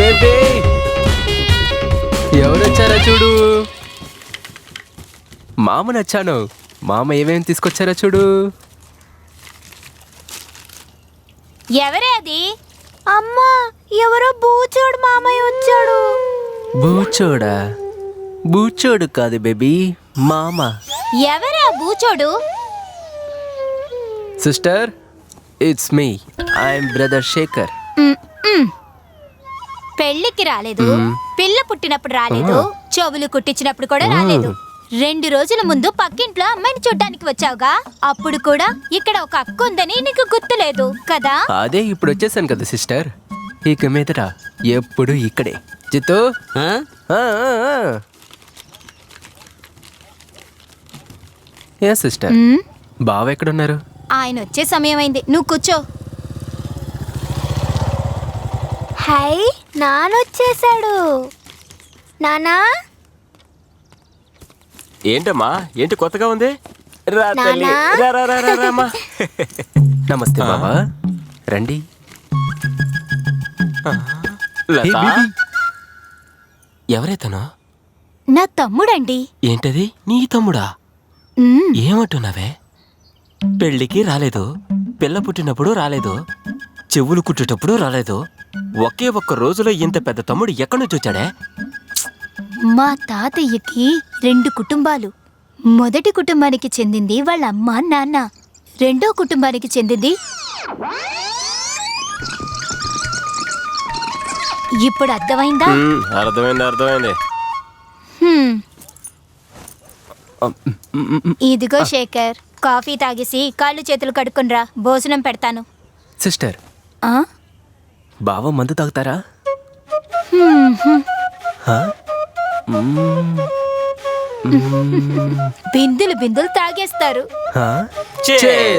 Baby. ఎవరు వచ్చారో చూడు. మామ నచ్చాను మామ ఏమేమి తీసుకొచ్చారో చూడు. ఎవరే అది? అమ్మా ఎవరో బూచోడు మామయ్య వచ్చాడు. బూచోడా? బూచోడు కాదు బేబీ మామ. ఎవరే ఆ బూచోడు? Sister it's me. I'm brother Shekhar. పెళ్ళికి రాలేదు. పిల్ల పుట్టినప్పుడు రాలేదు. చెవులు కుట్టించినప్పుడు కూడా రాలేదు. రెండు రోజుల ముందు పక్కింట్లో అమ్మాయిని చూడ్డానికి వచ్చావుగా? అప్పుడు కూడా ఇక్కడ ఒక అక్క ఉందని నీకు గుర్తులేదు కదా? అదే ఇప్పుడు వచ్చేసాను కదా సిస్టర్. ఇక మీదట ఎప్పుడు ఇక్కడే. చిత్తూ ఆ? ఆ, ఆ, ఆ. ఏ సిస్టర్? బావ ఎక్కడున్నారు? ఆయన వచ్చే సమయం అయింది నువ్వు కూర్చో. హై. నానొచ్చేసాడు నానా? ఏంటమ్మా? ఏంటి కొత్తగా ఉంది? రా తల్లి? రా రా రా. నమస్తే బావా రండి. లతా? ఏ బేబీ. ఎవరే తను? నా తమ్ముడండి. ఏంటది? నీ తమ్ముడా? ఏమంటున్నావే? పెళ్ళికి రాలేదు. పిల్ల పుట్టినప్పుడు రాలేదు. చెవులు కుట్టేటప్పుడు రాలేదు. ఒకే ఒక్క రోజులో ఇంత పెద్ద తమ్ముడు ఎక్కడి నుంచి వచ్చాడే? మా తాతయ్యకి రెండు కుటుంబాలు. మొదటి కుటుంబానికి చెందింది వాళ్ళ అమ్మ నాన్న. రెండో కుటుంబానికి చెందింది ఇప్పుడు అర్థమైందా? అర్థమైంది అర్థమైంది. ఇదిగో శేఖర్ కాఫీ తాగేసి కాళ్ళు చేతులు కడుక్కునిరా భోజనం పెడతాను. సిస్టర్. ఆ? బావ మందు తాగుతారా. బిందులు బిందులు తాగేస్తారు.